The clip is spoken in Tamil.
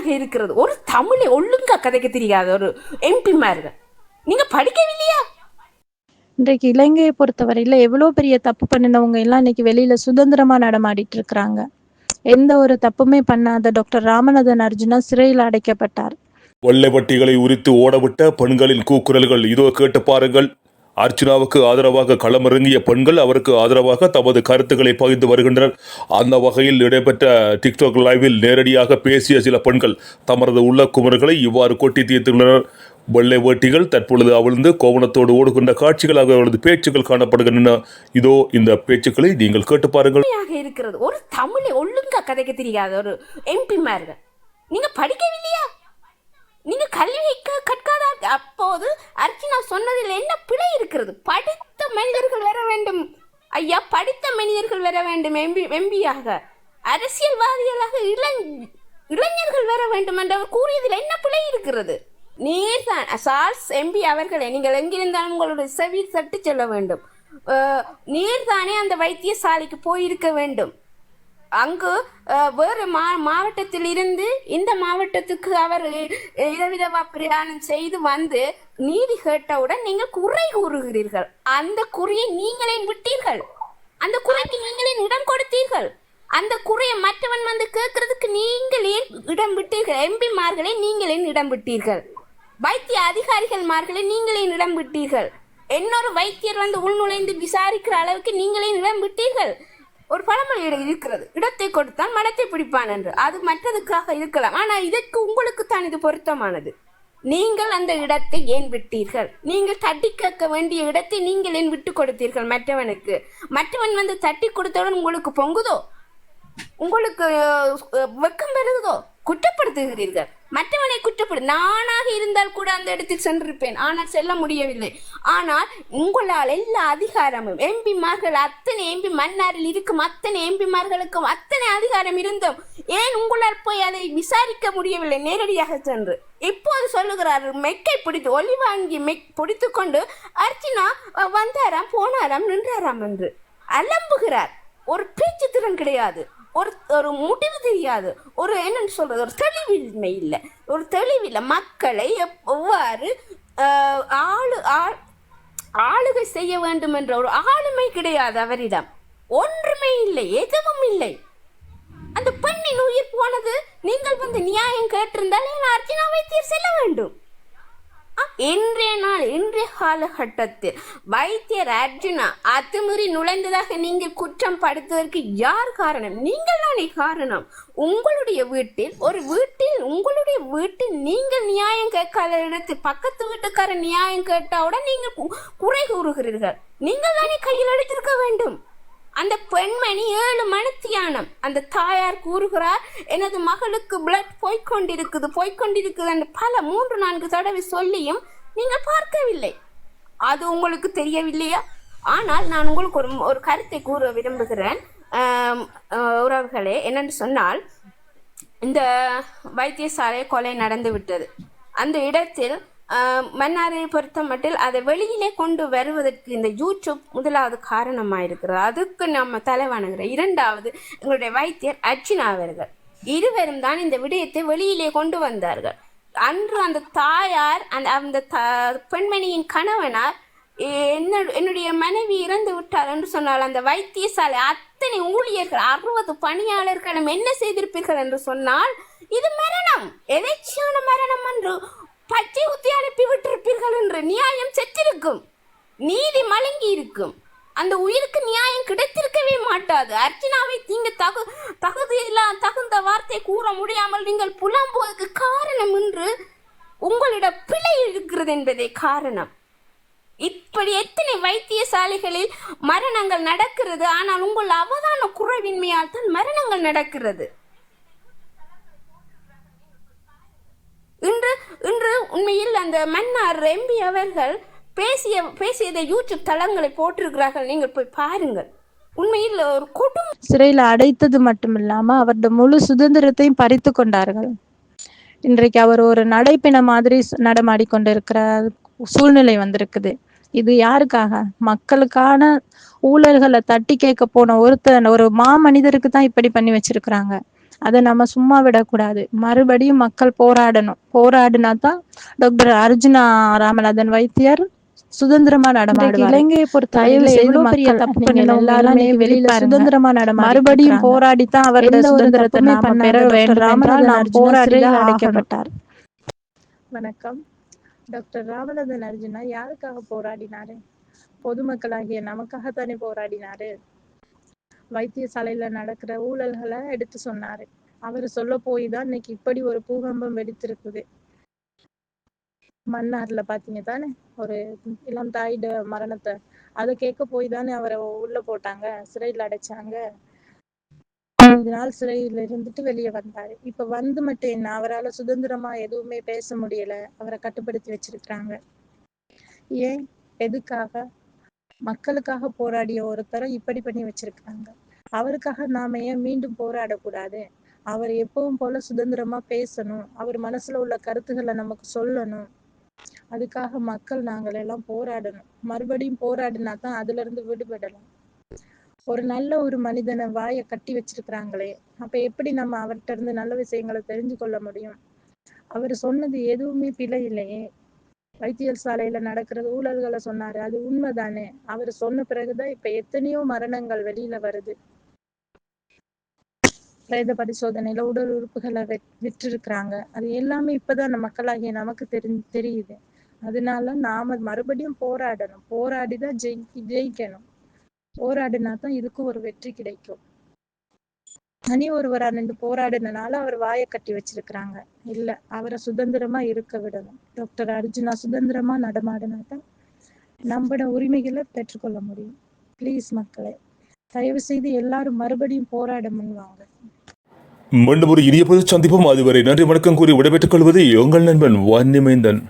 கொடுமையாக இருக்கிறது. ஒரு தமிழை ஒழுங்கா கதைக்க தெரியாத ஒரு எம்பிமார்கள் நீங்க படிக்கவில்லையா? இன்றைக்கு இலங்கையை பொறுத்தவரையில எவ்வளவு பெரிய தப்பு பண்ணினவங்க எல்லாம் இன்னைக்கு வெளியில சுதந்திரமா நடமாடிட்டு இருக்கிறாங்க. எந்த ஒரு தப்புமே பண்ணாத டாக்டர் ராமநாதன் அர்ஜுனா சிறையில் அடைக்கப்பட்டார். வெள்ளைவட்டிகளை உரித்து ஓடவிட்ட பெண்களின் கூக்குரல்கள் இதோ கேட்டு பாருங்கள். அர்ச்சனாவுக்கு ஆதரவாக களமிறங்கிய பெண்கள் அவருக்கு ஆதரவாக தமது கருத்துக்களை பகிர்ந்து வருகின்றனர். அந்த வகையில் நடைபெற்ற டிக்டாக் லைவில் நேரடியாக பேசிய சில பெண்கள் தமது உள்ள குமர்களை இவ்வாறு கொட்டி தீர்த்துள்ளனர். வெள்ளை வேட்டிகள் தற்பொழுது அவிழ்ந்து கோவணத்தோடு ஓடுகின்ற காட்சிகளாக அவரது பேச்சுக்கள் காணப்படுகின்றன. இதோ இந்த பேச்சுக்களை நீங்கள் கேட்டு பாருங்கள். இருக்கிறது? ஒரு தமிழை ஒழுங்கா கதைக்க தெரியாத ஒரு எம்பிமார்கள் நீங்க படிக்கவில்லையா? நீங்க கல்வியை கற்காதா கற்காத? அப்போது அர்ச்சனா சொன்னதில் என்ன பிழை இருக்கிறது? படித்த மனிதர்கள் வர வேண்டும். ஐயா படித்த மனிதர்கள் வர வேண்டும் எம்பி எம்பியாக. அரசியல்வாதிகளாக இளஞ் இளைஞர்கள் வர வேண்டும் என்று அவர் கூறியதில் என்ன பிழை இருக்கிறது? நீர்தான். சார்ஸ் எம்பி அவர்களே நீங்கள் எங்கிருந்தாலும் உங்களுடைய செவி சட்டு செல்ல வேண்டும். அஹ், நீர்தானே அந்த வைத்தியசாலைக்கு போயிருக்க வேண்டும். அங்கு வேறு மா மாவட்டத்தில் இருந்து இந்த மாவட்டத்துக்கு அவர் அஹ், பிரயாணம் செய்து வந்து நீதி கேட்டவுடன் நீங்கள் குறை கூறுகிறீர்கள். அந்த குறையை நீங்களே விட்டீர்கள். அந்த குறைக்கு நீங்களே இடம் கொடுத்தீர்கள். அந்த குறையை மற்றவன் வந்து கேட்கறதுக்கு நீங்களே இடம் விட்டீர்கள்? எம்பிமார்களே நீங்களே இடம் விட்டீர்கள்? வைத்திய அதிகாரிகள் மார்களே நீங்களே இடம் விட்டீர்கள்? இன்னொரு வைத்தியர் வந்து உள்நுழைந்து விசாரிக்கிற அளவுக்கு நீங்களே இடம் விட்டீர்கள்? ஒரு பழமொழி இருக்கிறது. இடத்தை கொடுத்தான் மடத்தை பிடிப்பான் என்று. அது மற்றதுக்காக இருக்கலாம். ஆனால் இதற்கு உங்களுக்கு தான் இது பொருத்தமானது. நீங்கள் அந்த இடத்தை ஏன் விட்டீர்கள்? நீங்கள் தட்டி கேட்க வேண்டிய இடத்தை நீங்கள் ஏன் விட்டு கொடுத்தீர்கள் மற்றவனுக்கு? மற்றவன் வந்து தட்டி கொடுத்தவுடன் உங்களுக்கு பொங்குதோ? உங்களுக்கு வெக்கம் வருதோ குற்றப்படுத்துகிறீர்கள். மற்றவனை குற்றப்படு நானாக இருந்தால் கூட அந்த இடத்தில் சென்றிருப்பேன். ஆனால் செல்ல முடியவில்லை. ஆனால் உங்களால் எல்லா அதிகாரமும் எம்பிமார்கள் அத்தனை எம்பி மன்னாரில் இருக்கும் அத்தனை எம்பிமார்களுக்கும் அத்தனை அதிகாரம் இருந்தும் ஏன் உங்களால் போய் அதை விசாரிக்க முடியவில்லை? நேரடியாக சென்று. இப்போது சொல்லுகிறார் மெக்கை பிடித்து ஒளி வாங்கி மெக் பிடித்து கொண்டு அர்ச்சனா வந்தாராம் போனாராம் நின்றாராம் என்று. அலம்புகிறார். ஒரு பேச்சு திறன் கிடையாது. ஒரு ஒரு முடிவு தெரியாது. ஒரு என்னன்னு சொல்றது? ஒரு தெளிவின்மை இல்லை. ஒரு தெளிவில்லை. மக்களை எவ்வாறு ஆளு ஆள் ஆளுகை செய்ய வேண்டும் என்ற ஒரு ஆளுமை கிடையாது அவரிடம். ஒன்றுமே இல்லை. எதுவும் இல்லை. அந்த பெண்ணின் உயிர் போனது நீங்கள் வந்து நியாயம் கேட்டிருந்தால் ஏன் அர்ச்சனா வைத்தியர் செல்ல வேண்டும்? இன்றைய நாள் இன்றைய காலகட்டத்தில் வைத்தியர் அர்ஜுனா அத்துமுறை நுழைந்ததாக நீங்கள் குற்றம் படுத்துவதற்கு யார் காரணம்? நீங்கள் தானே காரணம். உங்களுடைய வீட்டில் ஒரு வீட்டில் உங்களுடைய வீட்டில் நீங்கள் நியாயம் கேட்காத இடத்து பக்கத்து வீட்டுக்காரர் நியாயம் கேட்டாவுடன் நீங்கள் குறை கூறுகிறீர்கள். நீங்கள் தானே கையில் எடுத்திருக்க வேண்டும். அந்த பெண்மணி ஏழு மணித்தியானம். அந்த தாயார் கூறுகிறார் எனது மகளுக்கு பிளட் போய்க்கொண்டிருக்குது போய்க்கொண்டிருக்குது என்று பல மூன்று நான்கு தடவை சொல்லியும் நீங்கள் பார்க்கவில்லை. அது உங்களுக்கு தெரியவில்லையா? ஆனால் நான் உங்களுக்கு ஒரு ஒரு கருத்தை கூற விரும்புகிறேன். உறவுகளே என்னென்று சொன்னால் இந்த வைத்தியசாலை கொலை நடந்து விட்டது அந்த இடத்தில் மன்னாரை பொறுத்த மட்டில் அதை வெளியிலே கொண்டு வருவதற்கு இந்த யூடியூப் முதலாவது காரணமாக இருக்கிறது அதுக்கு நம்ம தலை இரண்டாவது எங்களுடைய வைத்தியர் அர்ச்சனா அவர்கள். இருவரும் தான் இந்த விடயத்தை வெளியிலே கொண்டு வந்தார்கள். அன்று அந்த தாயார் அந்த அந்த த பெண்மணியின் கணவனார் என்ன என்னுடைய மனைவி இறந்து விட்டார் என்று சொன்னால் அந்த வைத்தியசாலை அத்தனை ஊழியர்கள் அறுபது பணியாளர்களும் என்ன செய்திருப்பீர்கள் என்று சொன்னால் இது மரணம். எதேச்சியான மரணம் என்று பச்சை உத்தி அனுப்பி விட்டிருப்பீர்கள் என்று நியாயம் செத்திருக்கும். நீதி மழுங்கி இருக்கும் அந்த உயிருக்கு நியாயம் கிடைத்திருக்கவே மாட்டாது. அர்ச்சனாவை நீங்க தகு தகுதியெல்லாம் தகுந்த வார்த்தை கூற முடியாமல் நீங்கள் புலம்புவதற்கு காரணம் என்று உங்களிடம் பிழை இருக்கிறது என்பதே காரணம். இப்படி எத்தனை வைத்தியசாலைகளில் மரணங்கள் நடக்கிறது. ஆனால் உங்கள் அவதான குறைவின்மையால் தான் மரணங்கள் நடக்கிறது. இன்று இன்று உண்மையில் அந்த மன்னார் எம்பி அவர்கள் பேசிய பேசியதை யூடியூப் தளங்களை போட்டிருக்கிறார்கள். நீங்கள் போய் பாருங்கள். உண்மையில் ஒரு குடும்ப சிறையில அடைத்தது மட்டுமில்லாம அவரது முழு சுதந்திரத்தையும் பறித்து கொண்டார்கள். இன்றைக்கு அவர் ஒரு நடைப்பின மாதிரி நடமாடி கொண்டிருக்கிற சூழ்நிலை வந்திருக்குது. இது யாருக்காக? மக்களுக்கான ஊழல்களை தட்டி கேட்க போன ஒருத்தன் ஒரு மாமனிதருக்கு தான் இப்படி பண்ணி வச்சிருக்கிறாங்க. அதை நம்ம சும்மா விடக்கூடாது. மறுபடியும் மக்கள் போராடணும். போராடினா தான் டாக்டர் அர்ஜுனா ராமநாதன் வைத்தியர் சுதந்திரமா நடமாடுவார். இலங்கையை பொறுத்த எல்லாரும் வெளியில. சுதந்திரமா நடமாடி மறுபடியும் போராடித்தான் அவருடைய சுதந்திரத்தை நாம பெற வேண்டும் நாம் போராடி தான். அடைக்கப்பட்டார் வணக்கம். டாக்டர் ராமநாதன் அர்ஜுனா யாருக்காக போராடினாரு? பொதுமக்களாகிய நமக்காகத்தானே போராடினாரு? வைத்தியசாலையில நடக்கிற ஊழல்களை எடுத்து சொன்னாரு. அவர் சொல்ல போய் தான் இன்னைக்கு இப்படி ஒரு பூகம்பம் வெடித்திருக்குது. மன்னார்ல பாத்தீங்க தானே? ஒரு இளம் தாயிட மரணத்தை. அதை கேட்க போய் தானே அவரை உள்ள போட்டாங்க சிறையில் அடைச்சாங்க. ஐந்து நாள் சிறையில இருந்துட்டு வெளியே வந்தாரு. இப்ப வந்து மட்டும் என்ன அவரால சுதந்திரமா எதுவுமே பேச முடியல. அவரை கட்டுப்படுத்தி வச்சிருக்கிறாங்க. ஏன்? எதுக்காக? மக்களுக்காக போராடிய ஒருத்தரை இப்படி பண்ணி வச்சிருக்காங்க அவருக்காக நாம ஏன் மீண்டும் போராடக்கூடாது? அவர் எப்பவும் போல சுதந்திரமா பேசணும். அவர் மனசுல உள்ள கருத்துக்களை நமக்கு சொல்லணும். அதுக்காக மக்கள் நாங்கள் எல்லாம் போராடணும். மறுபடியும் போராடினா தான் அதுல இருந்து விடுபடலாம். ஒரு நல்ல ஒரு மனிதனை வாயை கட்டி வச்சிருக்கிறாங்களே. அப்ப எப்படி நம்ம அவர்கிட்ட இருந்து நல்ல விஷயங்களை தெரிஞ்சு கொள்ள முடியும்? அவர் சொன்னது எதுவுமே பிழை இல்லையே. வைத்தியசாலையில நடக்கிற ஊழல்களை சொன்னாரு. அது உண்மைதானே? அவர் சொன்ன பிறகுதான் இப்ப எத்தனையோ மரணங்கள் வெளியில வருது. பிரேத பரிசோதனையில உடல் உறுப்புகளை விற்றிருக்கிறாங்க. அது எல்லாமே இப்பதான் அந்த மக்களாகிய நமக்கு தெரி தெரியுது. அதனால நாம மறுபடியும் போராடணும். போராடிதான் ஜெயி ஜெயிக்கணும். போராடினா தான் இதுக்கும் ஒரு வெற்றி கிடைக்கும். தனி ஒருவரா நின்று போராடினால அவர் வாயை கட்டி வச்சிருக்கிறாங்க. இல்ல அவரை சுதந்திரமா இருக்க விடணும். டாக்டர் அர்ஜுனா சுதந்திரமா நடமாடினா தான் நம்மட உரிமைகளை பெற்றுக்கொள்ள முடியும். ப்ளீஸ் மக்களே தயவு செய்து எல்லாரும் மறுபடியும் போராட முன்வாங்க. மீண்டும் ஒரு இனிய பொது சந்திப்போம் அதுவரை நன்றி வணக்கம் கூறி விடைபெற்றுக் கொள்வது உங்கள் நண்பன் வன்னிமைந்தன்.